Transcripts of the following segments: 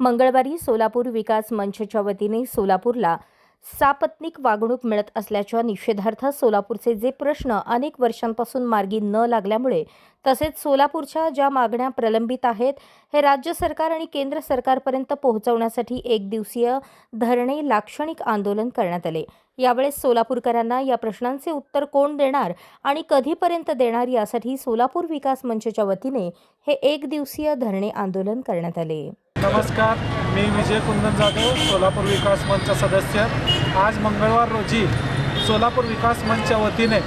मंगळवारी सोलापूर विकास मंचच्या वतीने सोलापूरला सापत्निक वागणूक मिळत असल्याच्या निषेधार्थ सोलापूरचे जे प्रश्न अनेक वर्षांपासून मार्गी न लागल्यामुळे तसेच सोलापूरच्या ज्या मागण्या प्रलंबित आहेत हे राज्य सरकार आणि केंद्र सरकारपर्यंत पोहोचवण्यासाठी एक दिवसीय धरणे लाक्षणिक आंदोलन करण्यात आले. यावेळेस सोलापूरकरांना या प्रश्नांचे उत्तर कोण देणार आणि कधीपर्यंत देणार यासाठी सोलापूर विकास मंचच्या वतीने हे एक दिवसीय धरणे आंदोलन करण्यात आले. नमस्कार मी विजय कुंदन जाधव सोलापूर विकास मंच सदस्य. आज मंगळवार रोजी सोलापूर विकास मंचच्या वतीने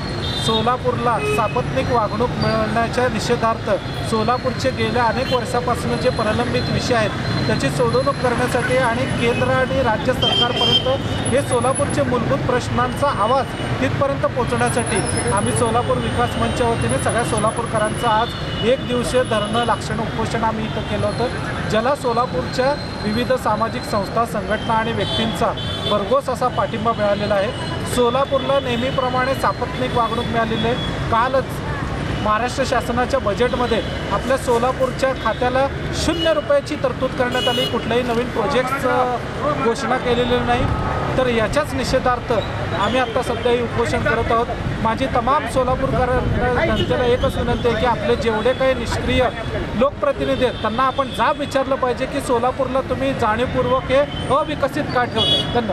सोलापूरला सापत्निक वागणूक मिळवण्याच्या निषेधार्थ सोलापूरचे गेल्या अनेक वर्षापासून जे प्रलंबित विषय आहेत त्याची सोडवणूक करण्यासाठी आणि केंद्र आणि राज्य सरकारपर्यंत हे सोलापूरचे मूलभूत प्रश्नांचा आवाज तिथपर्यंत पोहोचण्यासाठी आम्ही सोलापूर विकास मंचच्या वतीने सगळ्या सोलापूरकरांचं आज एक दिवसीय धरणं लाक्षण उपोषण आम्ही इथं केलं होतं ज्याला सोलापूरच्या विविध सामाजिक संस्था संघटना आणि व्यक्तींचा भरघोस असा पाठिंबा मिळालेला आहे. सोलापूरला नेहमीप्रमाणे सापत्निक वागणूक मिळालेली आहे. कालच महाराष्ट्र शासनाच्या बजेटमध्ये आपल्या सोलापूरच्या खात्याला शून्य रुपयाची तरतूद करण्यात आली. कुठल्याही नवीन प्रोजेक्ट्स घोषणा केलेली नाही. तर याच्याच निषेधार्थ आम्ही आत्ता सध्या हे उपोषण करत आहोत. माझी तमाम सोलापूरकरांना जनतेला एकच विनंती आहे की आपले जेवढे काही निष्क्रिय लोकप्रतिनिधी आहेत त्यांना आपण जाब विचारलं पाहिजे की सोलापूरला तुम्ही जाणीवपूर्वक हे अविकसित का ठेवता धन्यवाद.